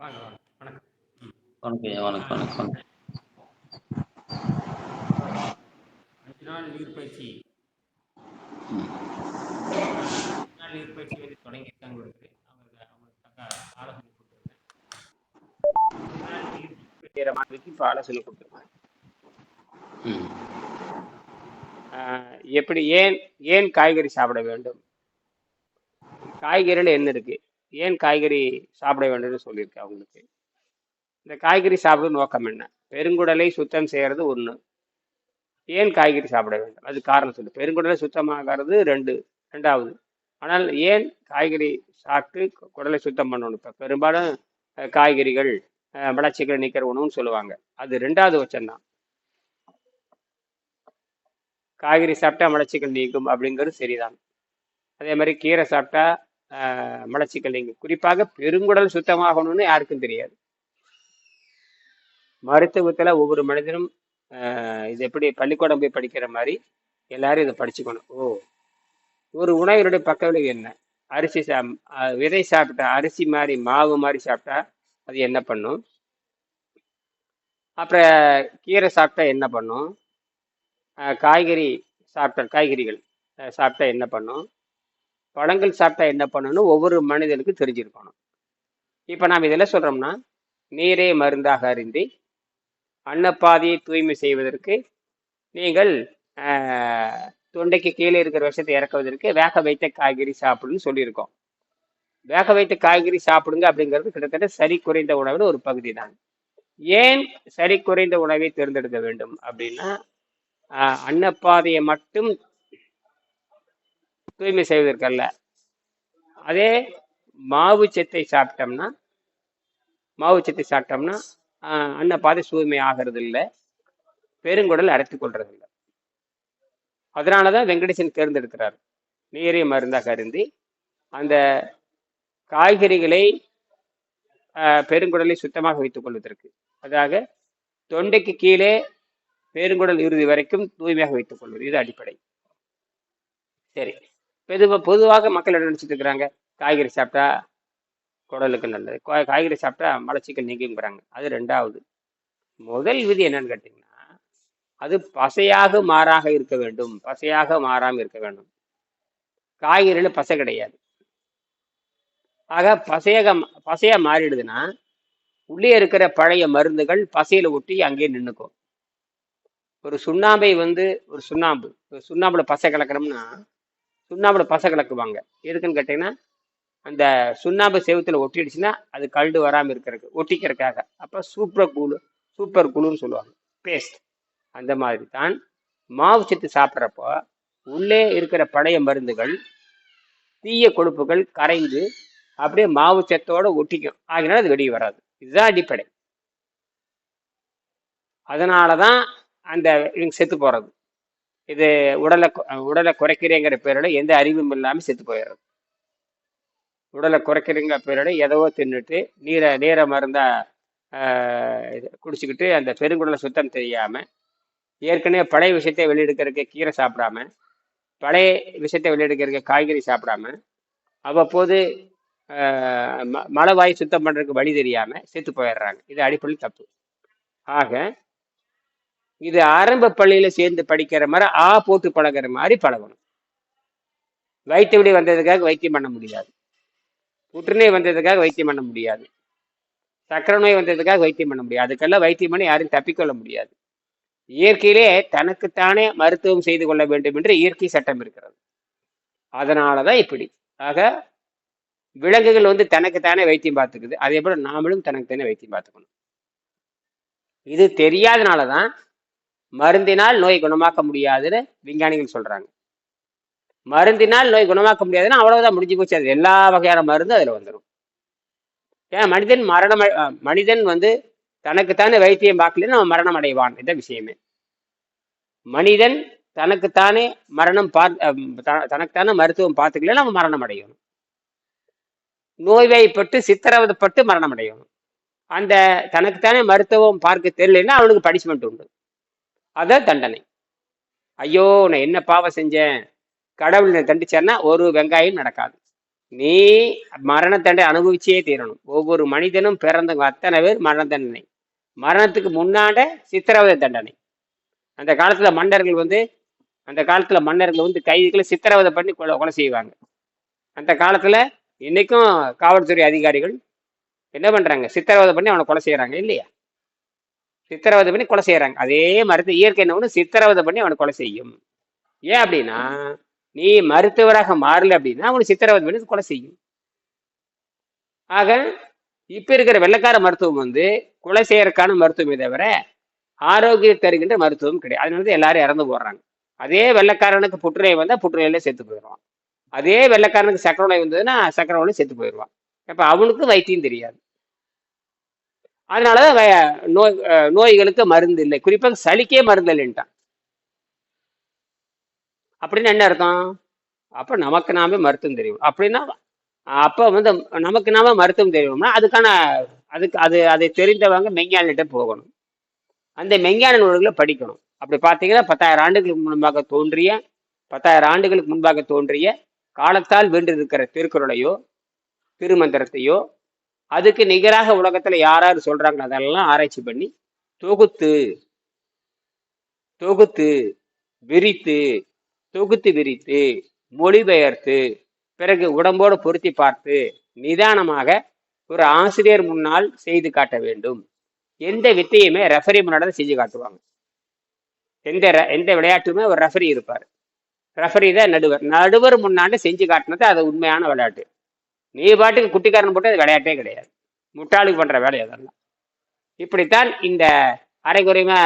வாங்க வாங்க. வணக்கம். வணக்கம் வணக்கம் வணக்கம் அஞ்சு நாள் நாள் வந்து தொடங்கியிருக்காங்க அவங்க அவங்களுக்கு தக்க ஆலோசனை கொடுத்துருக்கேன். மாணவிக்கு இப்போ ஆலோசனை கொடுத்துருக்கேன். எப்படி ஏன் ஏன் காய்கறி சாப்பிட வேண்டும்? காய்கறியில் என்ன இருக்கு? ஏன் காய்கறி சாப்பிட வேண்டும்னு சொல்லியிருக்கேன் அவங்களுக்கு? இந்த காய்கறி சாப்பிடும் நோக்கம் என்ன? பெருங்குடலை சுத்தம் செய்கிறது ஒன்று ஏன் காய்கறி சாப்பிட வேண்டும்? அது காரணம் சொல்லு. பெருங்குடலை சுத்தமாகிறது ரெண்டு ரெண்டாவது. ஆனால் ஏன் காய்கறி சாப்பிட்டு கு- குடலை சுத்தம் பண்ணணும்? இப்போ பெரும்பாலும் காய்கறிகள் வளர்ச்சிகள் நீக்கிற உணவுன்னு சொல்லுவாங்க. அது ரெண்டாவது வச்சம்தான். காய்கறி சாப்பிட்டா மலச்சிக்கல் நீக்கும் அப்படிங்கிறது சரிதான். அதே மாதிரி கீரை சாப்பிட்டா மலச்சிக்கல் நீங்கும் குறிப்பாக பெருங்குடல் சுத்தமாகணும்னு யாருக்கும் தெரியாது. மருத்துவத்தில் ஒவ்வொரு மனிதனும் இது எப்படி பள்ளிக்கூடம் போய் படிக்கிற மாதிரி எல்லாரும் இதை படிச்சுக்கணும். ஓ ஒரு உணவினுடைய பக்க விளைவு என்ன? அரிசி சா விதை சாப்பிட்டா அரிசி மாதிரி மாவு மாதிரி சாப்பிட்டா அது என்ன பண்ணும்? அப்புறம் கீரை சாப்பிட்டா என்ன பண்ணும்? காய்கறி சாப்பிட்ட காய்கறிகள் சாப்பிட்டா என்ன பண்ணும்? பழங்கள் சாப்பிட்டா என்ன பண்ணணும்? ஒவ்வொரு மனிதனுக்கும் தெரிஞ்சிருக்கணும். இப்போ நாம் இதெல்லாம் சொல்கிறோம்னா நீரே மருந்தாக அறிந்து அன்னப்பாதையை தூய்மை செய்வதற்கு நீங்கள் தொண்டைக்கு கீழே இருக்கிற விஷத்தை இறக்குவதற்கு வேக வைத்த காய்கறி சாப்பிடுன்னு சொல்லியிருக்கோம். வேக வைத்த காய்கறி சாப்பிடுங்க அப்படிங்கிறது கிட்டத்தட்ட சரி குறைந்த உணவில் ஒரு பகுதி தான் ஏன் சரி குறைந்த உணவை தேர்ந்தெடுக்க வேண்டும் அப்படின்னா அன்னப்பாதையை மட்டும் தூய்மை செய்வதற்கல்ல. அதே மாவு சத்தை சாப்பிட்டோம்னா மாவு சத்தை சாப்பிட்டோம்னா அன்னை பாதை தூய்மை ஆகிறது இல்லை பெருங்குடல் அடைத்து கொள்றது இல்லை அதனால தான் வெங்கடேசன் தேர்ந்தெடுக்கிறார். நீரிய மருந்தாக கருந்தி அந்த காய்கறிகளை பெருங்குடலை சுத்தமாக வைத்துக் கொள்வதற்கு. அதாக தொண்டைக்கு கீழே பெருங்குடல் இறுதி வரைக்கும் தூய்மையாக வைத்துக் கொள்வது. இது அடிப்படை. சரி. பெதுவாக பொதுவாக மக்கள் என்ன நினச்சிட்டு இருக்கிறாங்க? காய்கறி சாப்பிட்டா குடலுக்கு நல்லது. காய்கறி சாப்பிட்டா மலச்சிக்கல் நீங்குங்கிறாங்க. அது ரெண்டாவது. முதல் விதி என்னன்னு கேட்டிங்கன்னா அது பசையாக மாறாக இருக்க வேண்டும். பசையாக மாறாமல் இருக்க வேண்டும். காய்கறியில் பசை கிடையாது. ஆக பசையாக பசையாக மாறிடுதுன்னா உள்ளே இருக்கிற பழைய மருந்துகள் பசையில் ஒட்டி அங்கேயே நின்றுக்கும் ஒரு சுண்ணாம்பை வந்து ஒரு சுண்ணாம்பு ஒரு சுண்ணாம்பில் பசை கலக்கிறோம்னா சுண்ணாம்புல பசை கலக்குவாங்க. எதுக்குன்னு கேட்டிங்கன்னா அந்த சுண்ணாம்பு செவத்தில் ஒட்டிடுச்சுன்னா அது கல்டு வராமல் இருக்கிறதுக்கு ஒட்டிக்கிறதுக்காக. அப்போ சூப்பர் குழு சூப்பர் குழுன்னு சொல்லுவாங்க. பேஸ்ட். அந்த மாதிரி தான் மாவு சத்து சாப்பிட்றப்போ உள்ளே இருக்கிற பழைய மருந்துகள் தீய கொழுப்புகள் கரைந்து அப்படியே மாவு சத்தோட ஒட்டிக்கும். ஆகினால அது வெளியே வராது. இதுதான் அடிப்படை. அதனால தான் அந்த இவங்க செத்து போகிறது இது உடலை உடலை குறைக்கிறேங்கிற பேரோட எந்த அறிவும் இல்லாமல் செத்து போயிடுறது உடலை குறைக்கிறேங்கிற பேரோட எதவோ தின்னுட்டு நீரை நீரை மருந்தா இது குடிச்சுக்கிட்டு அந்த பெருங்குடலை சுத்தம் தெரியாமல் ஏற்கனவே பழைய விஷயத்தை வெளியெடுக்கிறதுக்கு கீரை சாப்பிடாம பழைய விஷயத்தை வெளியெடுக்கிறதுக்கு காய்கறி சாப்பிடாம அவ்வப்போது ஆஹ், ம- மலவாய் சுத்தம் பண்ணுறதுக்கு வழி தெரியாமல் செத்து போயிடுறாங்க. இது அடிப்படையில் தப்பு. ஆக இது ஆரம்ப பள்ளியில சேர்ந்து படிக்கிற மாதிரி ஆ போட்டு பழகுற மாதிரி பழகணும். வயிற்று வந்ததுக்காக வைத்தியம் பண்ண முடியாது. புற்றுநோய் வந்ததுக்காக வைத்தியம் பண்ண முடியாது. சக்கரை நோய் வந்ததுக்காக வைத்தியம் பண்ண முடியாது. அதுக்கெல்லாம் வைத்தியம் பண்ணி யாரும் தப்பிக்கொள்ள முடியாது. இயற்கையிலே தனக்குத்தானே மருத்துவம் செய்து கொள்ள வேண்டும் என்று இயற்கை சட்டம் இருக்கிறது. அதனால தான் இப்படி. ஆக விலங்குகள் வந்து தனக்குத்தானே வைத்தியம் பார்த்துக்குது. அதே போல நாமளும் தனக்குத்தானே வைத்தியம் பார்த்துக்கணும். இது தெரியாதனால தான் மருந்தினால் நோய் குணமாக்க முடியாதுன்னு விஞ்ஞானிகள் சொல்றாங்க. மருந்தினால் நோய் குணமாக்க முடியாதுன்னா அவ்வளவுதான் முடிஞ்சு போச்சு. அது எல்லா வகையான மருந்து அதுல வந்துடும் ஏன் மனிதன் மரணம் மனிதன் வந்து தனக்குத்தானே வைத்தியம் பார்க்கலன்னு அவன் மரணம் அடைவான் இதான் விஷயமே. மனிதன் தனக்குத்தானே மரணம் பார் தனக்குத்தானே மருத்துவம் பார்த்துக்கலன்னு அவன் மரணம் அடையணும். நோய்வாய்ப்பட்டு சித்திரவதைப்பட்டு மரணம் அடையணும். அந்த தனக்குத்தானே மருத்துவம் பார்க்க தெரியலன்னா அவனுக்கு பனிஷ்மெண்ட் உண்டு. அத தண்டனை. ஐயோ நான் என்ன பாவம் செஞ்சேன்? கடவுள் தண்டிச்சேன்னா ஒரு வெங்காயம் நடக்காது. நீ மரண தண்டனை அனுபவிச்சே தீரணும். ஒவ்வொரு மனிதனும் பிறந்தவங்க அத்தனை பேர் மரண தண்டனை மரணத்துக்கு முன்னாட சித்திரவதை தண்டனை. அந்த காலத்துல மன்னர்கள் வந்து அந்த காலத்துல மன்னர்கள் வந்து கைதிகளை சித்திரவதை பண்ணி கொலை கொலை செய்வாங்க. அந்த காலத்துல இன்னைக்கும் காவல்துறை அதிகாரிகள் என்ன பண்றாங்க? சித்திரவதை பண்ணி அவனை கொலை செய்யறாங்க இல்லையா? சித்திரவதை பண்ணி கொலை செய்யறாங்க அதே மருத்துவ இயற்கை என்ன ஒண்ணு சித்திரவதை பண்ணி அவனை கொலை செய்யும். ஏன் அப்படின்னா நீ மருத்துவராக மாறல அப்படின்னா அவனை சித்திரவதை பண்ணி கொலை செய்யும். ஆக இப்ப இருக்கிற வெள்ளக்கார மருத்துவம் வந்து கொலை செய்யறதுக்கான மருத்துவமே தவிர ஆரோக்கியம் தருகின்ற மருத்துவம் கிடையாது. அதனால எல்லாரும் இறந்து போடுறாங்க அதே வெள்ளக்காரனுக்கு புற்றுநோய் வந்தா புற்றுநோயில செத்து போயிடுவான். அதே வெள்ளக்காரனுக்கு சக்கரை நோய் வந்ததுன்னா சக்கரை நோய் செத்து போயிடுவான். அப்ப அவனுக்கு வைத்தியம் தெரியாது. அதனாலதான் நோய் நோய்களுக்கு மருந்து இல்லை. குறிப்பாக சளிக்கே மருந்து இல்லைன்ட்டான். அப்படின்னு என்ன அர்த்தம்? அப்போ நமக்கு நாமே மருத்துவம் தெரியும். அப்படின்னா அப்போ வந்து நமக்கு நாம மருத்துவம் தெரியணும்னா அதுக்கான அதுக்கு அது அதை தெரிந்தவங்க மெஞ்ஞானிட்ட போகணும். அந்த மெஞ்ஞான நூல்களை படிக்கணும். அப்படி பார்த்தீங்கன்னா பத்தாயிரம் ஆண்டுகளுக்கு முன்பாக தோன்றிய பத்தாயிரம் ஆண்டுகளுக்கு முன்பாக தோன்றிய காலத்தால் வென்றிருக்கிற திருக்குறளையோ திருமந்திரத்தையோ அதுக்கு நிகராக உலகத்துல யார் யார் சொல்றாங்க அதெல்லாம் ஆராய்ச்சி பண்ணி தொகுத்து தொகுத்து விரித்து தொகுத்து விரித்து மொழிபெயர்த்து பிறகு உடம்போடு பொருத்தி பார்த்து நிதானமாக ஒரு ஆசிரியர் முன்னால் செய்து காட்ட வேண்டும். எந்த வித்தையுமே ரெஃபரி முன்னாடி தான் செஞ்சு காட்டுவாங்க. எந்த எந்த விளையாட்டுமே ஒரு ரெஃபரி இருப்பார். ரெஃபரி தான் நடுவர். நடுவர் முன்னாடி செஞ்சு காட்டினது அது உண்மையான விளையாட்டு. நீ பாட்டுக்கு குட்டிக்காரன் போட்டு அது விளையாட்டே கிடையாது. முட்டாளுக்கு பண்ற வேலை அதெல்லாம். இப்படித்தான் இந்த அரைகுறையமா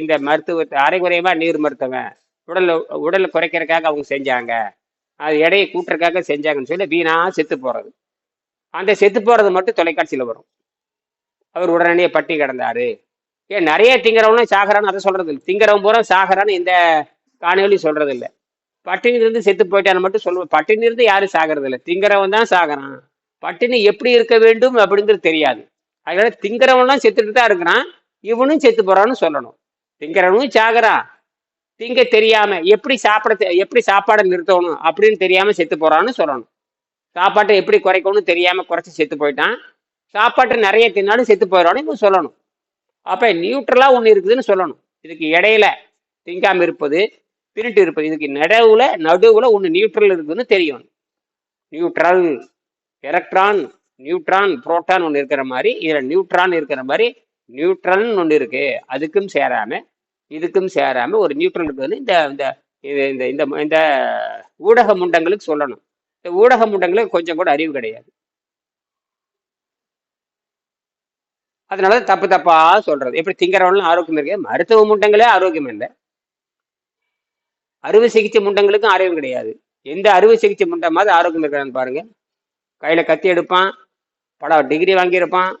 இந்த மருத்துவத்தை அரைகுறையமா நீர் மருத்துவம் உடல் உடலை குறைக்கிறதுக்காக அவங்க செஞ்சாங்க அது எடையை கூட்டுறதுக்காக செஞ்சாங்கன்னு சொல்லி வீணா செத்து போறது. அந்த செத்து போறது மட்டும் தொலைக்காட்சியில வரும். அவர் உடனடியே பட்டி கிடந்தாரு. ஏன் நிறைய திங்கிறவனும் சாகரான்னு அதை சொல்றது இல்லை திங்கிறவன் பூரா சாகரான்னு இந்த காணொலியும் சொல்றது இல்லை பட்டினி இருந்து செத்து போயிட்டான்னு மட்டும் சொல்லுவோம். பட்டினி இருந்து யாரும் சாகிறது இல்லை. திங்கிறவன் தான் சாகிறான். பட்டினி எப்படி இருக்க வேண்டும் அப்படிங்கிறது தெரியாது. அதனால திங்கிறவன்லாம் செத்துட்டு தான் இருக்கிறான். இவனும் செத்து போறான்னு சொல்லணும். திங்கிறவனும் சாகிறான் திங்க தெரியாம எப்படி சாப்பிட தெ- எப்படி சாப்பாடை நிறுத்தணும் அப்படின்னு தெரியாம செத்து போறான்னு சொல்லணும். சாப்பாட்டை எப்படி குறைக்கணும்னு தெரியாம குறைச்சி செத்து போயிட்டான். சாப்பாட்டை நிறைய தின்னாலும் செத்து போயிடறான்னு இவன் சொல்லணும். அப்ப நியூட்ரலா ஒன்று இருக்குதுன்னு சொல்லணும். இதுக்கு இடையில திங்காம இருப்பது பிரிட்டு இருப்பது. இதுக்கு நடுவுல நடுவுல ஒண்ணு நியூட்ரல் இருக்குதுன்னு தெரியும். நியூட்ரல் எலக்ட்ரான் நியூட்ரான் புரோட்டான் ஒன்று இருக்கிற மாதிரி இதுல நியூட்ரான் இருக்கிற மாதிரி நியூட்ரல்னு ஒன்று இருக்கு. அதுக்கும் சேராம இதுக்கும் சேராம ஒரு நியூட்ரல் இருக்குதுன்னு இந்த இந்த இது- இந்த இந்த இந்த ஊடக முண்டங்களுக்கு சொல்லணும். இந்த ஊடக முண்டங்களுக்கு கொஞ்சம் கூட அறிவு கிடையாது. அதனால தப்பு தப்பா சொல்றது. எப்படி திங்கிறவங்களும் ஆரோக்கியம் இருக்கு மருத்துவ முண்டங்களே ஆரோக்கியம் இல்லை. அறுவை சிகிச்சை முண்டங்களுக்கும் ஆரோக்கியம் கிடையாது. எந்த அறுவை சிகிச்சை முண்டமாவது ஆரோக்கியம் இருக்கிறான்னு பாருங்க. கையில கத்தி எடுப்பான் பல டிகிரி வாங்கியிருப்பான்.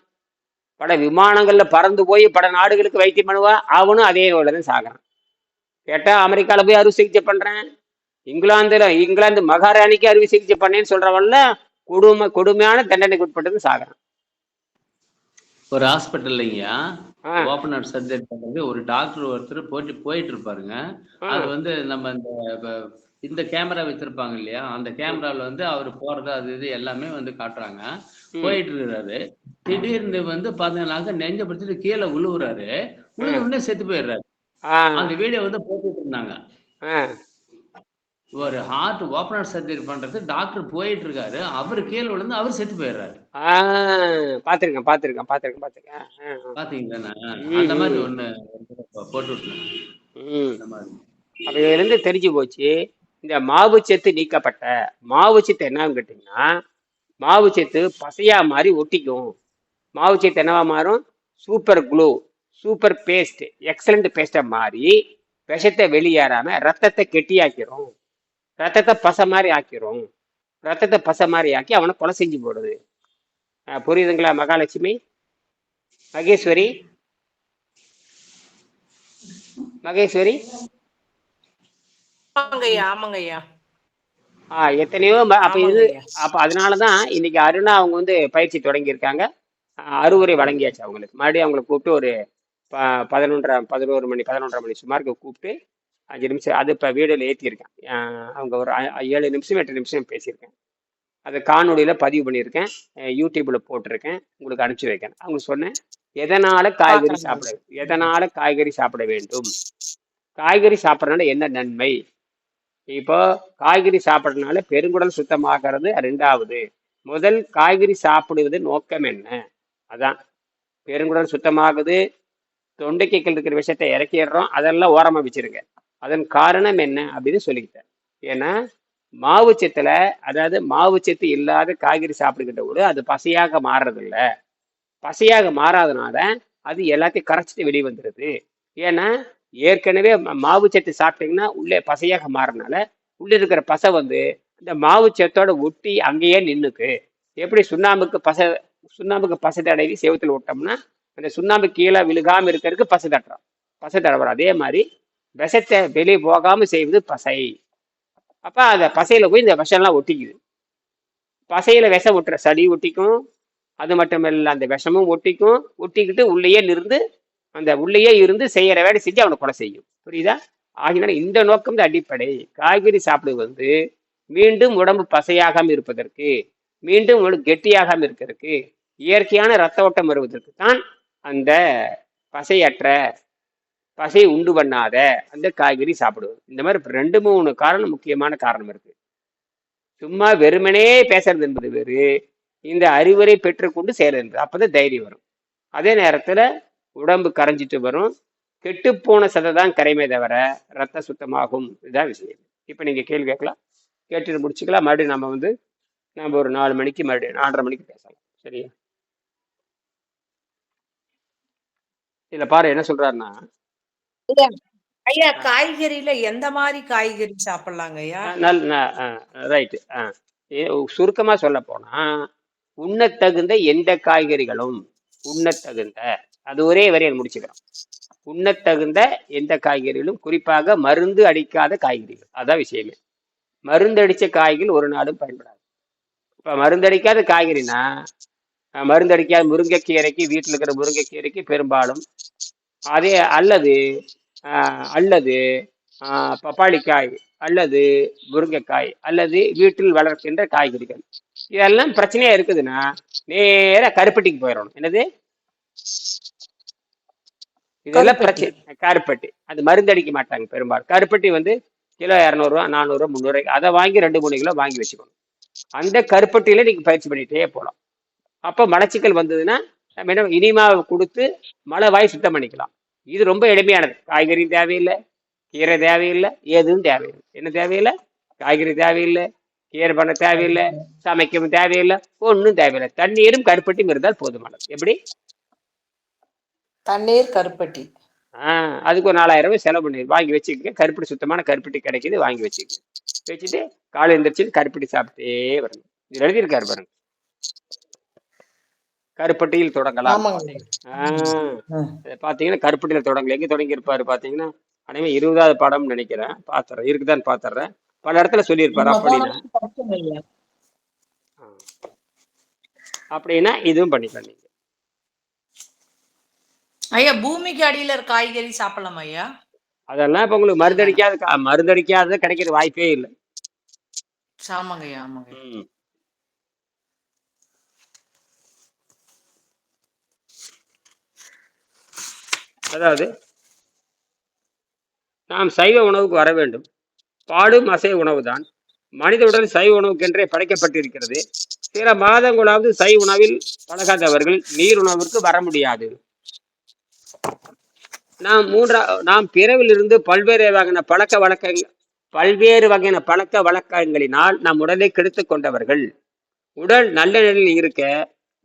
பல விமானங்கள்ல பறந்து போய் பல நாடுகளுக்கு வைத்தியம் பண்ணுவா அவனும் அதே நோயில தான் சாகுறான். கேட்டா அமெரிக்கால போய் அறுவை சிகிச்சை பண்றேன். இங்கிலாந்துல இங்கிலாந்து மகாராணிக்கு அறுவை சிகிச்சை பண்ணேன்னு சொல்றவன்ல கொடுமை கொடுமையான தண்டனைக்கு உட்பட்டு சாகுறான். ஒரு ஹாஸ்பிட்டல் ஆ, ஓப்பன் ஹார்ட் சர்ஜரி பண்றது ஒரு டாக்டர் ஒருத்தர் போயிட்டு போயிட்டு இருப்பாருங்க அது வந்து நம்ம இந்த இந்த கேமரா வச்சிருப்பாங்க இல்லையா? அந்த கேமரால வந்து அவர் போறது அது இது எல்லாமே வந்து காட்டுறாங்க. போயிட்டு இருக்கிறாரு திடீர்னு வந்து பாத்தீங்கன்னாக்க நெஞ்ச பிடிச்சிட்டு கீழே விழுவுறாரு விழுந்த உடனே செத்து போயிடுறாரு. அந்த வீடியோ வந்து போட்டுட்டு இருந்தாங்க. ஒரு ஹார்ட் ஓப்பன் ஹார்ட் சர்ஜரி பண்றது டாக்டர் போயிட்டு இருக்காரு அவர் கீழே விழுந்து அவர் செத்து போயிடுறாரு. பார்த்திருக்கேன் பார்த்திருக்கேன் ஆ, ஆ. பாத்தீங்களா அந்த மாதிரி ஒண்ணு போட்டு இதுல இருந்து தெரிஞ்சு போச்சு இந்த மாவுச்சத்து நீக்கப்பட்ட மாவுச்சத்து என்னன்னு கேட்டீங்கன்னா மாவுச்சத்து பசையா மாதிரி ஒட்டிக்கும். மாவுச்சத்து என்னவா மாறும்? Super glue super paste excellent பேஸ்டா மாறி விஷத்தை வெளியேறாம ரத்தத்தை கெட்டியாக்கிரும். ரத்தத்தை பசை மாதிரி ஆக்கிரும். ரத்தத்தை பசை மாதிரி ஆக்கி அவனை கொலை செஞ்சு போடுது. புரியுதுங்களா மகாலட்சுமி? மகேஸ்வரி? மகேஸ்வரி? ஆமாங்கய்யா ஆமாங்கய்யா. ஆ எத்தனையோ அப்ப இது அப்ப அதனாலதான் இன்னைக்கு அருணா அவங்க வந்து பயிற்சி தொடங்கியிருக்காங்க. அஹ் அறுவுரை வழங்கியாச்சு அவங்களுக்கு. மறுபடியும் அவங்களை கூப்பிட்டு ஒரு பதினொன்றரை பதினோரு மணி பதினொன்றரை மணி சுமாருக்கு கூப்பிட்டு அஞ்சு நிமிஷம் அது இப்போ வீடியோவில் ஏற்றிருக்கேன் அவங்க ஒரு ஏழு நிமிஷம் எட்டு நிமிஷம் பேசியிருக்கேன். அதை காணொளியில பதிவு பண்ணியிருக்கேன். அஹ் யூடியூப்ல போட்டிருக்கேன். உங்களுக்கு அனுப்பிச்சு வைக்கிறேன். அவங்க சொன்னேன் எதனால காய்கறி சாப்பிட எதனால காய்கறி சாப்பிட வேண்டும்? காய்கறி சாப்பிட்றதுனால என்ன நன்மை? இப்போ காய்கறி சாப்பிட்றதுனால பெருங்குடல் சுத்தமாகிறது ரெண்டாவது. முதல் காய்கறி சாப்பிடுவது நோக்கம் என்ன? அதான். பெருங்குடல் சுத்தமாகுது தொண்டைக்கைகள் இருக்கிற விஷயத்தை இறக்கிடுறோம் அதெல்லாம் ஓரமா வச்சிருங்க. அதன் காரணம் என்ன அப்படின்னு சொல்லிக்கிட்டேன். ஏன்னா மாவுச்சத்துல அதாவது மாவுச்சத்து இல்லாத காய்கறி சாப்பிடுகிட்ட கூட அது பசையாக மாறுறதில்ல. பசையாக மாறாதனால அது எல்லாத்தையும் கரைச்சிட்டு வெளியே வந்துடுது ஏன்னா ஏற்கனவே மாவு மாவுச்சத்து சாப்பிட்டீங்கன்னா உள்ளே பசையாக மாறினால உள்ளே இருக்கிற பசை வந்து இந்த மாவு சத்தோட ஒட்டி அங்கேயே நின்றுக்கு எப்படி சுண்ணாம்புக்கு பசை சுண்ணாம்புக்கு பசை தடவி சேவத்தில் விட்டோம்னா அந்த சுண்ணாம்பு கீழே விழுகாமல் இருக்கிறதுக்கு பசை தட்டுறோம் பசை தடவுறோம் அதே மாதிரி விஷத்தை வெளியே போகாமல் செய்வது பசை. அப்போ அந்த பசையில் போய் இந்த விஷம்லாம் ஒட்டிக்குது. பசையில் விஷம் ஒட்டுற சளி ஒட்டிக்கும். அது மட்டும் இல்லை அந்த விஷமும் ஒட்டிக்கும். ஒட்டிக்கிட்டு உள்ளேயே இருந்து அந்த உள்ளேயே இருந்து செய்கிற வேலை செஞ்சு அவனை கொலை செய்யும். புரியுதா? ஆகினால இந்த நோக்கம் தான் அடிப்படை. காய்கறி சாப்பிடுவது வந்து மீண்டும் உடம்பு பசையாகாமல் இருப்பதற்கு மீண்டும் உடம்பு கெட்டியாகாமல் இருக்கிறதுக்கு இயற்கையான ரத்த ஓட்டம் வருவதற்கு தான் அந்த பசையற்ற பசை உண்டு பண்ணாத. அந்த காய்கறி சாப்பிடுவது இந்த மாதிரி ரெண்டு மூணு காரணம் முக்கியமான காரணம் இருக்கு. சும்மா வெறுமனே பேசுறது என்பது வேறு. இந்த அறிவுரை பெற்றுக்கொண்டு செயல் என்பது. அப்பதான் தைரியம் வரும். அதே நேரத்துல உடம்பு கரைஞ்சிட்டு வரும். கெட்டுப்போன சதை தான் கரைமே தவிர ரத்த சுத்தமாகும். இதுதான் விஷயம். இப்போ நீங்கள் கேள்வி கேட்கலாம். கேட்டுட்டு முடிச்சுக்கலாம். மறுபடியும் நம்ம வந்து நம்ம ஒரு நாலு மணிக்கு மறுபடியும் நாலரை மணிக்கு பேசலாம். சரியா? இதில் பாரு என்ன சொல்கிறாருன்னா ஐயா ஐயா காய்கறியில எந்த மாதிரி காய்கறி சாப்பிடலாங்க ஐயா நல் ரைட்டு. சுருக்கமா சொல்ல போனா உண்ணத்தகுந்த எந்த காய்கறிகளும் உண்ணத்தகுந்த அது ஒரே வரையில் முடிச்சுக்கிறோம் உண்ணத்தகுந்த எந்த காய்கறிகளும் குறிப்பாக மருந்து அடிக்காத காய்கறிகள். அதான் விஷயமே. மருந்து அடிச்ச காய்கறிகள் ஒரு நாளும் பயன்படாது. இப்ப மருந்து அடிக்காத காய்கறினா மருந்து அடிக்காத முருங்கைக்கீரைக்கு வீட்டில் இருக்கிற முருங்கைக்கீரைக்கு பெரும்பாலும் அதே அல்லது அல்லது பப்பாளிக்காய் அல்லது முருங்கைக்காய் அல்லது வீட்டில் வளர்க்கின்ற காய்கறிகள். இதெல்லாம் பிரச்சனையா இருக்குதுன்னா நேரா கருப்பட்டிக்கு போயிடணும் என்னது? இதெல்லாம். பிரச்சனை கருப்பட்டி. அது மருந்து அடிக்க மாட்டாங்க பெரும்பாலும். கருப்பட்டி வந்து கிலோ இரநூறுவா நானூறுவா முந்நூறு அதை வாங்கி ரெண்டு மூணு கிலோ வாங்கி வச்சுக்கணும். அந்த கருப்பட்டியில நீங்க பயிற்சி பண்ணிட்டே போகலாம் அப்போ மலச்சிக்கல் வந்ததுன்னா நம்ம என்ன இனிமாவை கொடுத்து மலை வாய் சுத்தம் பண்ணிக்கலாம். இது ரொம்ப எளிமையானது. காய்கறி தேவையில்லை கீரை தேவையில்லை எதுவும் தேவையில்லை. என்ன தேவையில்லை? காய்கறி தேவையில்லை கீரை பண்ண தேவையில்லை சமைக்கவும் தேவையில்லை ஒன்றும் தேவையில்லை. தண்ணீரும் கருப்பட்டியும் இருந்தால் போதுமானது. எப்படி? தண்ணீர் கருப்பட்டி. ஆஹ் அதுக்கு ஒரு நாலாயிரம் ரூபாய் செலவு பண்ணி வாங்கி வச்சுக்கங்க. கருப்பட்டி சுத்தமான கருப்பட்டி கிடைக்குது வாங்கி வச்சுக்கங்க. வச்சுட்டு காலை எந்திரிச்சு கருப்பட்டி சாப்பிட்டே வரணும். இது எழுதியிருக்காரு பாருங்க. கருப்பட்டியில் தொடங்கலாம். பார்த்தீங்கன்னா கருப்பட்டியில் தொடங்கல. எங்க தொடங்கி இருப்பாரு பார்த்தீங்கன்னா அனைமே இருபதாவது படம்னு நினைக்கிறேன். பார்த்துறேன் இருக்குதான்னு பார்த்துறேன் பல இடத்துல சொல்லியிருப்பாரு அப்படின்னா. அப்படின்னா இதுவும் பண்ணிக்கலாம் நீங்க ஐயா பூமிக்கு அடியில இருக்க காய்கறி சாப்பிடலாம் ஐயா? அதெல்லாம் இப்போ உங்களுக்கு மருந்தடிக்காத மருந்தடிக்காத கிடைக்கிற வாய்ப்பே இல்லை. ஆமாங்க ஐயா ஆமாங்க அதாவது நாம் சைவ உணவுக்கு வர வேண்டும். பாடும் அசைவ உணவுதான். மனித உடல் சைவ உணவுக்கென்றே படைக்கப்பட்டிருக்கிறது. சில மாதங்களாவது சைவ உணவில் பழகாதவர்கள் நீர் உணவிற்கு வர முடியாது. நாம் மூன்றா நாம் பிறவிலிருந்து பல்வேறு வகையான பழக்க வழக்கங்கள் பல்வேறு வகையான பழக்க வழக்கங்களினால் நம் உடலை கெடுத்து கொண்டவர்கள். உடல் நல்ல நிலையில் இருக்க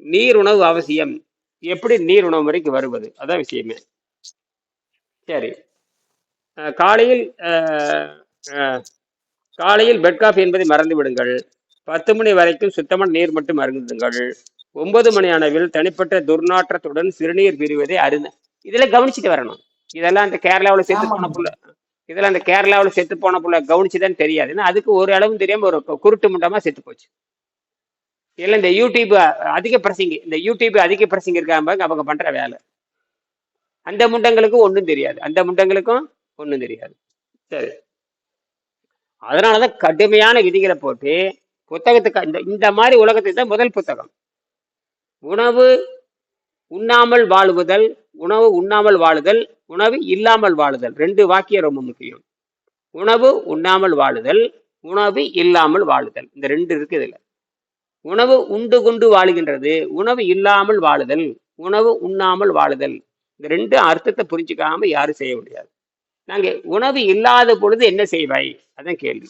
நீர் உணவு அவசியம். எப்படி நீர் உணவு முறைக்கு வருவது? அதான் விஷயமே. சரி காலையில் காலையில் பெட் காஃபி என்பதை மறந்து விடுங்கள் பத்து மணி வரைக்கும் சுத்தமான நீர் மட்டும் அருந்துங்கள் ஒன்பது மணி அளவில் தனிப்பட்ட துர்நாற்றத்துடன் சிறுநீர் பிரிவதை அருந்த இதெல்லாம் கவனிச்சுட்டு வரணும் இதெல்லாம் அந்த கேரளாவில் செத்து போன. புள்ள இதெல்லாம் அந்த கேரளாவில் செத்து போன புள்ள கவனிச்சுதான் தெரியாது ஏன்னா அதுக்கு ஒரு அளவும் தெரியாம ஒரு குருட்டு முண்டமா செத்து போச்சு இல்லை இந்த யூடியூப் அதிக பிரசிங்க இந்த யூடியூப் அதிக பிரசிங்க இருக்காங்க பாருங்க, அவங்க பண்ற வேலை அந்த முண்டங்களுக்கும் ஒன்றும் தெரியாது. அந்த முண்டங்களுக்கும் ஒன்றும் தெரியாது. சரி. அதனாலதான் கடுமையான விதிகளை போட்டு புத்தகத்துக்கு இந்த இந்த மாதிரி உலகத்துக்கு தான் முதல் புத்தகம். உணவு உண்ணாமல் வாழுவதல் உணவு உண்ணாமல் வாழுதல் உணவு இல்லாமல் வாழுதல். ரெண்டு வாக்கியம் ரொம்ப முக்கியம். உணவு உண்ணாமல் வாழுதல் உணவு இல்லாமல் வாழுதல். இந்த ரெண்டு இருக்கு இதுல. உணவு உண்டு கொண்டு வாழுகின்றது உணவு இல்லாமல் வாழுதல் உணவு உண்ணாமல் வாழுதல். இந்த ரெண்டு அர்த்தத்தை புரிஞ்சுக்காம யாரும் செய்ய முடியாது. நாங்க உணவு இல்லாத பொழுது என்ன செய்வாய்? அதான் கேள்வி.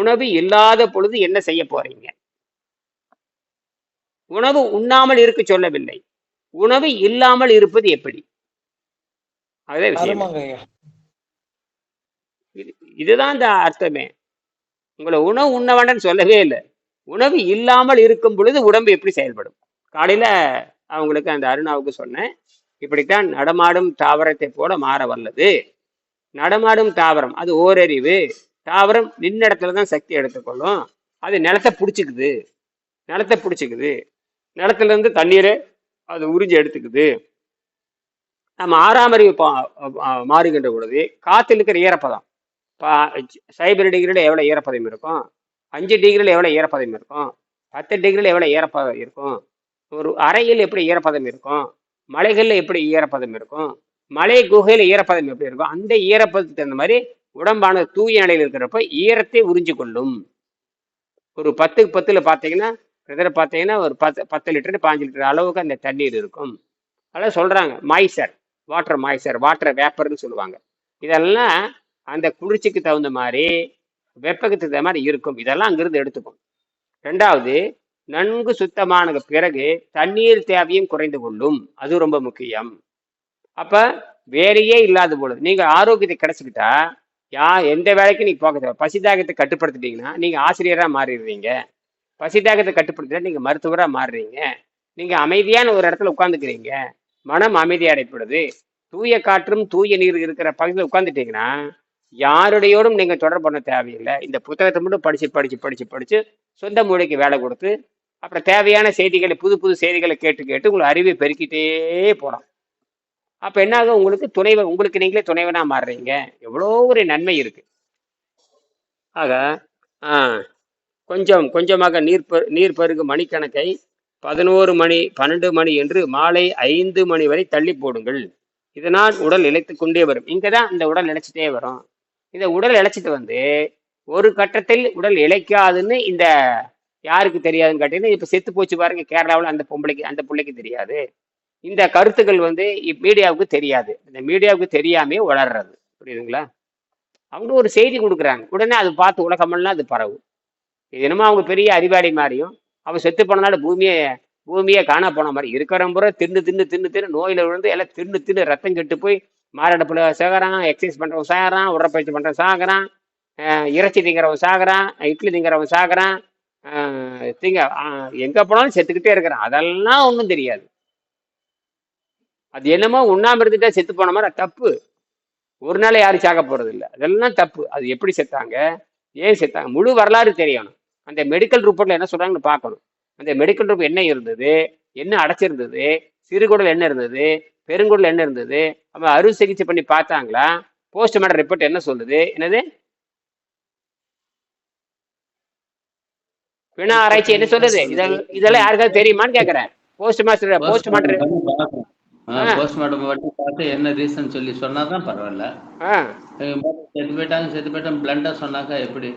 உணவு இல்லாத பொழுது என்ன செய்ய போறீங்க? உணவு உண்ணாமல் இருக்க சொல்லவில்லை. உணவு இல்லாமல் இருப்பது எப்படி? அதே விஷயம் இதுதான் இந்த அர்த்தமே. உங்களை உணவு உண்ண வேண்டாம்னு சொல்லவே இல்லை. உணவு இல்லாமல் இருக்கும் பொழுது உடம்பு எப்படி செயல்படும்? காலையில அவங்களுக்கு அந்த அருணாவுக்கு சொன்னேன். இப்படித்தான் நடமாடும் தாவரத்தை போல மாற வல்லது. நடமாடும் தாவரம் அது ஓரறிவு. தாவரம் நின்ன இடத்துல தான் சக்தி எடுத்துக்கொள்ளும். அது நிலத்தை பிடிச்சிக்குது. நிலத்தை பிடிச்சிக்குது. நிலத்துல இருந்து தண்ணீரை அது உறிஞ்சி எடுத்துக்குது. நம்ம ஆறாம் அறிவு பா- மாறுகின்ற பொழுது காத்தில் இருக்கிற ஈரப்பதம் இப்போ சைபர் டிகிரியில் எவ்வளோ ஈரப்பதம் இருக்கும்? அஞ்சு டிகிரியில் எவ்வளோ ஈரப்பதம் இருக்கும்? பத்து டிகிரியில் எவ்வளோ ஈரப்பதம் இருக்கும்? ஒரு அறையில் எப்படி ஈரப்பதம் இருக்கும்? மலைகளில் எப்படி ஈரப்பதம் இருக்கும்? மலை குகையில் ஈரப்பதம் எப்படி இருக்கும்? அந்த ஈரப்பதத்துக்கு தகுந்த மாதிரி உடம்பான தூய நிலையில் இருக்கிறப்ப ஈரத்தை உறிஞ்சு கொள்ளும் ஒரு பத்துக்கு பத்தில் பார்த்தீங்கன்னா இதில் பார்த்தீங்கன்னா ஒரு பத்து பத்து லிட்டர் பாஞ்சு லிட்டர் அளவுக்கு அந்த தண்ணீர் இருக்கும். அதெல்லாம் சொல்கிறாங்க மாய்சர் வாட்டர் மாய்சர் வாட்டர் வேப்பர்னு சொல்லுவாங்க. இதெல்லாம் அந்த குளிர்ச்சிக்கு தகுந்த மாதிரி வெப்பத்துக்கு தகுந்த மாதிரி இருக்கும். இதெல்லாம் அங்கிருந்து எடுத்துக்கும். ரெண்டாவது நன்கு சுத்தமானது பிறகு தண்ணீர் தேவையும் குறைந்து கொள்ளும். அது ரொம்ப முக்கியம். அப்ப வேலையே இல்லாத பொழுது நீங்க ஆரோக்கியத்தை கிடைச்சிக்கிட்டா யா எந்த வேலைக்கும் நீங்க போக தேவை. பசிதாகத்தை கட்டுப்படுத்திட்டீங்கன்னா நீங்க ஆசிரியரா மாறிடுவீங்க. பசிதாகத்தை கட்டுப்படுத்தினா நீங்க மருத்துவரா மாறுறீங்க. நீங்க அமைதியான ஒரு இடத்துல உட்காந்துக்கிறீங்க மனம் அமைதி அடைப்படுது தூய காற்றும் தூய நீர் இருக்கிற பகுதியில் உட்காந்துட்டீங்கன்னா யாருடையோடும் நீங்க தொடர்பு பண்ண தேவையில்லை. இந்த புத்தகத்தை மட்டும் படிச்சு படிச்சு படிச்சு படிச்சு சொந்த மூளைக்கு வேலை கொடுத்து அப்புறம் தேவையான செய்திகளை புது புது செய்திகளை கேட்டு கேட்டு உங்களை அறிவை பெருக்கிட்டே போகிறோம் அப்போ என்ன ஆகும் உங்களுக்கு துணைவன் உங்களுக்கு நீங்களே துணைவனாக மாறுறீங்க. எவ்வளோ ஒரு நன்மை இருக்குது ஆக ஆ, கொஞ்சம் கொஞ்சமாக நீர் பரு நீர் பருகு மணிக்கணக்கை பதினோரு மணி பன்னெண்டு மணி என்று மாலை ஐந்து மணி வரை தள்ளி போடுங்கள். இதனால் உடல் இழைத்து கொண்டே வரும். இங்கே தான் இந்த உடல் இழைச்சிட்டே வரும். இந்த உடல் இழைச்சிட்டு வந்து ஒரு கட்டத்தில் உடல் இழைக்காதுன்னு இந்த யாருக்கு தெரியாதுன்னு கேட்டீங்கன்னா இப்போ செத்து போச்சு பாருங்க கேரளாவில் அந்த பொம்பளைக்கு அந்த பிள்ளைக்கு தெரியாது. இந்த கருத்துக்கள் வந்து மீடியாவுக்கு தெரியாது. இந்த மீடியாவுக்கு தெரியாமே வளர்றது. புரியுதுங்களா? அவங்க ஒரு செய்தி கொடுக்குறாங்க. உடனே அது பார்த்து உலகமெல்லாம் அது பரவும். இது என்னமோ அவங்க பெரிய அறிவாளி மாதிரியும் அவன் செத்து போனதால பூமியை பூமியே காண போன மாதிரி இருக்கிற முறை தின்னு தின்னு தின்னு தின்னு நோயில் விழுந்து எல்லாம் தின்னு தின்னு ரத்தம் கெட்டு போய் மாரடைப்புல சேகரான் எக்ஸசைஸ் பண்ணுறவன் சாகிறான் உடற்பயிற்சி பண்ணுறவன் சாகிறான் இறைச்சி திங்கிறவன் சாகிறான் இட்லி திங்கிறவன் சாகிறான் திங்க எங்க போனாலும் செத்துக்கிட்டே இருக்கிறான். அதெல்லாம் ஒன்றும் தெரியாது. அது என்னமோ உண்ணாம இருந்துட்டா செத்து போன மாதிரி தப்பு. ஒரு நாள் யாரும் சாக போறது இல்லை. அதெல்லாம் தப்பு. அது எப்படி செத்தாங்க? ஏன் செத்தாங்க? முழு வரலாறு தெரியணும். அந்த மெடிக்கல் ரிப்போர்ட்ல என்ன சொல்றாங்கன்னு பார்க்கணும். அந்த மெடிக்கல் ரிப்போர்ட் என்ன இருந்தது? என்ன அடைச்சிருந்தது? சிறுகுடல் என்ன இருந்தது? பெருங்குடல் என்ன இருந்தது? அவன் அறுவை சிகிச்சை பண்ணி பார்த்தாங்களா? போஸ்ட்மார்டம் ரிப்போர்ட் என்ன சொல்லுது? என்னது? வினா ஆராய்ச்சி என்ன சொல்லுது இதெல்லாம் இதெல்லாம் யாருக்காவது தெரியுமான்னு கேக்குறேன். போஸ்ட் மாஸ்டர் போஸ்ட் மாஸ்டர் ஆ. போஸ்ட்மார்ட்டம் மட்டும் பார்த்து என்ன ரீசன் சொல்லி சொன்னாதான் பரவாயில்ல. செத்து போயிட்டாங்க செத்து போயிட்டாங்க பிளண்டா சொன்னாக்கா எப்படி?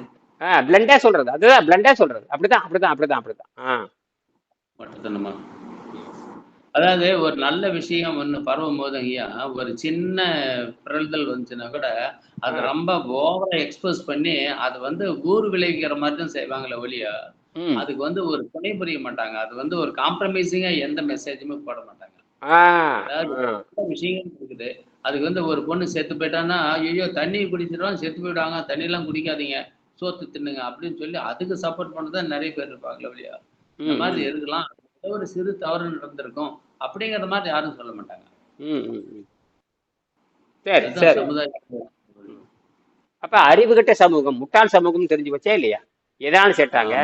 பிளண்டா சொல்றது. அதுதான் பிளண்டா சொல்றது. அப்படிதான் அப்படிதான் அப்படிதான் அப்படிதான் மட்டுத்தனமா அதாவது ஒரு நல்ல விஷயம் ஒண்ணு பரவும் போது ஐயா ஒரு சின்ன பிறழ்தல் வந்துச்சுன்னா கூட அது ரொம்ப ஓவரா எக்ஸ்போஸ் பண்ணி அது வந்து ஊர் விளைவிக்கிற மாதிரி தான் செய்வாங்களே ஒழிய ம் அதுக்கு வந்து ஒரு துணை புரிய மாட்டாங்க. அது வந்து ஒரு காம்ப்ரமைசிங்கா எந்த மெசேஜுமே போட மாட்டாங்க. விஷயங்கள் இருக்குது. அதுக்கு வந்து ஒரு பொண்ணு செத்து போயிட்டான்னா ஐயோ தண்ணி குடிச்சிடும் செத்து போயிடுவாங்க. தண்ணி எல்லாம் குடிக்காதீங்க. சோத்து தின்னுங்க அப்படின்னு சொல்லி அதுக்கு சப்போர்ட் பண்ணதான் நிறைய பேர் இருப்பாங்களே இல்லையா? இந்த மாதிரி இருக்கலாம் ஒரு சிறு தவறு நடந்திருக்கும். அப்படிங்கிற மாதிரி யாரும் சொல்ல மாட்டாங்க. சரி சரி. அப்ப அறிவுகட்ட சமூகம் முட்டாள் சமூகம் தெரிஞ்சு வச்சா இல்லையா? எதான சேர்த்தாங்க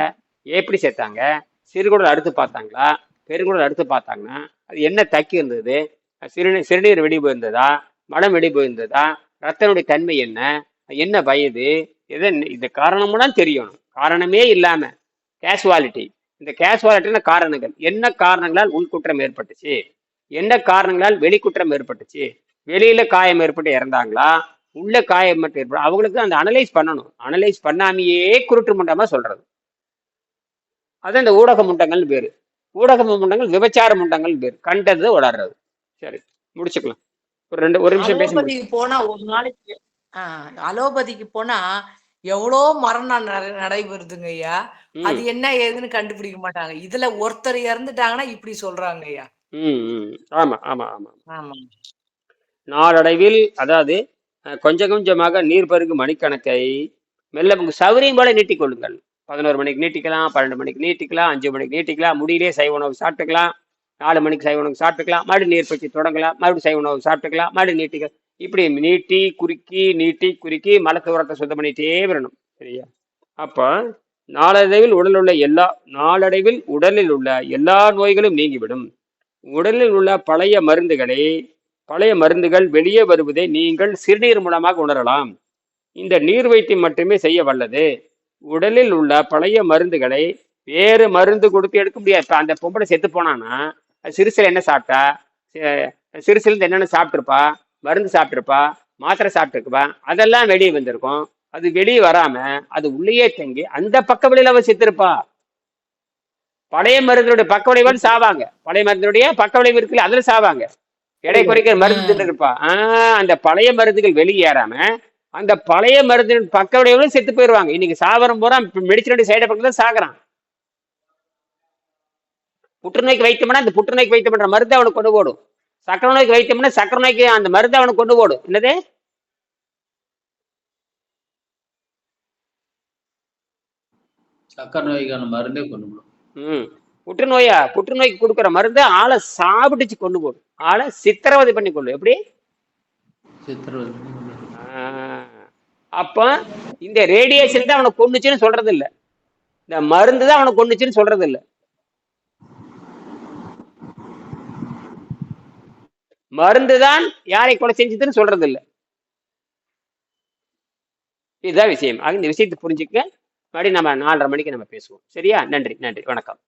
எப்படி சேர்த்தாங்க? சிறுகுடல் அடுத்து பார்த்தாங்களா? பெருங்குடல் அடுத்து பார்த்தாங்கன்னா அது என்ன தக்கி இருந்தது? சிறுநீர் சிறுநீர் வெடி போயிருந்ததா? மடம் வெடி போயிருந்ததா? ரத்தனுடைய தன்மை என்ன? என்ன வயது? எதை இந்த காரணமெல்லாம் தெரியணும். காரணமே இல்லாமல் கேஷுவாலிட்டி இந்த கேஷுவாலிட்டின காரணங்கள். என்ன காரணங்களால் உள்குற்றம் ஏற்பட்டுச்சு? என்ன காரணங்களால் வெளிக்குற்றம் ஏற்பட்டுச்சு? வெளியில காயம் ஏற்பட்டு இறந்தாங்களா? உள்ள காயம் மட்டும் ஏற்படும் அவங்களுக்கு அந்த அனலைஸ் பண்ணணும். அனலைஸ் பண்ணாமையே குருட்டு மண்டமா சொல்றது. அது இந்த ஊடக முண்டங்கள் பேரு. ஊடக முண்டங்கள் விபச்சார முண்டங்கள் பேரு. கண்டது வளர்றது சரி முடிச்சுக்கலாம். ஒரு ரெண்டு ஒரு நிமிஷம் பேசி போனா ஒரு நாளைக்கு அலோபதிக்கு போனா எவ்வளோ மரணம் நட- நடைபெறுதுங்க ஐயா. அது என்ன ஏதுன்னு கண்டுபிடிக்க மாட்டாங்க. இதுல ஒருத்தர் இறந்துட்டாங்கன்னா இப்படி சொல்றாங்க ஐயா. ஆமா ஆமா ஆமா. ஆமா. நாளடைவில் அதாவது கொஞ்சம் கொஞ்சமாக நீர் பருகு மணிக்கணக்கை மெல்ல சௌரியம் போல நீட்டிக் கொள்ளுங்கள். பதினோரு மணிக்கு நீட்டிக்கலாம் பன்னெண்டு மணிக்கு நீட்டிக்கலாம் அஞ்சு மணிக்கு நீட்டிக்கலாம் முடியிலே சைவ உணவு சாப்பிட்டுக்கலாம் நாலு மணிக்கு சைவ உணவு சாப்பிட்டுக்கலாம் மறுபடியும் நீர் பயிற்சி தொடங்கலாம் மறுபடியும் சைவ உணவு சாப்பிட்டுக்கலாம் மறுபடியும் நீட்டிக்கலாம் இப்படி நீட்டி குறுக்கி நீட்டி குறுக்கி மலத்துவரத்தை சுத்தம் பண்ணிட்டே வரணும் சரியா? அப்போ நாளடைவில் உடலில் உள்ள எல்லா நாளடைவில் உடலில் உள்ள எல்லா நோய்களும் நீங்கிவிடும். உடலில் உள்ள பழைய மருந்துகளை பழைய மருந்துகள் வெளியே வருவதை நீங்கள் சிறுநீர் மூலமாக உணரலாம். இந்த நீர் வைத்தியம் மட்டுமே செய்ய வல்லது. உடலில் உள்ள பழைய மருந்துகளை வேறு மருந்து கொடுத்து எடுக்க முடியாது. இப்ப அந்த பொம்பளை செத்து போனான்னா சிறுசில் என்ன சாப்பிட்டா சி- சிறுசில் என்னென்ன சாப்பிட்ருப்பா மருந்து சாப்பிட்ருப்பா மாத்திரை சாப்பிட்டுருப்பா அதெல்லாம் வெளியே வந்திருக்கும். அது வெளியே வராம அது உள்ளேயே தங்கி அந்த பக்க வழியில அவ செத்துருப்பா. பழைய மருந்தினுடைய பக்க விளைவால் சாவாங்க. பழைய மருந்தினுடைய பக்க விளைவு இருக்குல்ல அதுல சாவாங்க. எடை குறைக்கிற மருந்து இருப்பா. ஆஹ் அந்த பழைய மருந்துகள் வெளியேறாம அந்த பழைய மருந்தின் பக்க விளைவுகளும் செத்து போயிருவாங்க. இன்னைக்கு சாவரம் பூரா மெடிசனுடைய சைடு எஃபெக்ட் தான் சாகுறான். புற்றுநோய்க்கு வைத்தியம்னா அந்த புற்றுநோய்க்கு வைத்தியம் பண்ற மருந்து அவனுக்கு கொண்டு போடும் சக்கரை நோய்க்கு வைத்தியம்னா சக்கரை நோய்க்கு அந்த மருந்து அவனுக்கு கொண்டு போடும் என்னது? சக்கரை நோய்க்கான மருந்தே கொண்டு போடும் ம். புற்றுநோயா? புற்றுநோய்க்கு கொடுக்குற மருந்து ஆளை சாப்பிட்டுச்சு கொண்டு போடும் ஆளை சித்திரவதை பண்ணி கொள்ளும் எப்படி? சித்திரவதை பண்ணி கொண்டு போடும். ஆஹ் அப்போ இந்த ரேடியேஷன் தான் அவனை கொண்டுச்சுன்னு சொல்றது இல்லை இந்த மருந்து தான் அவனை கொண்டுச்சுன்னு சொல்றது இல்லை மருந்து தான் யாரை கொலை செஞ்சதுன்னு சொல்றது இல்லை இதுதான் விஷயம். ஆக இந்த விஷயத்தை புரிஞ்சுக்க மறுபடியும் நம்ம நாலரை மணிக்கு நம்ம பேசுவோம். சரியா? நன்றி நன்றி. வணக்கம்.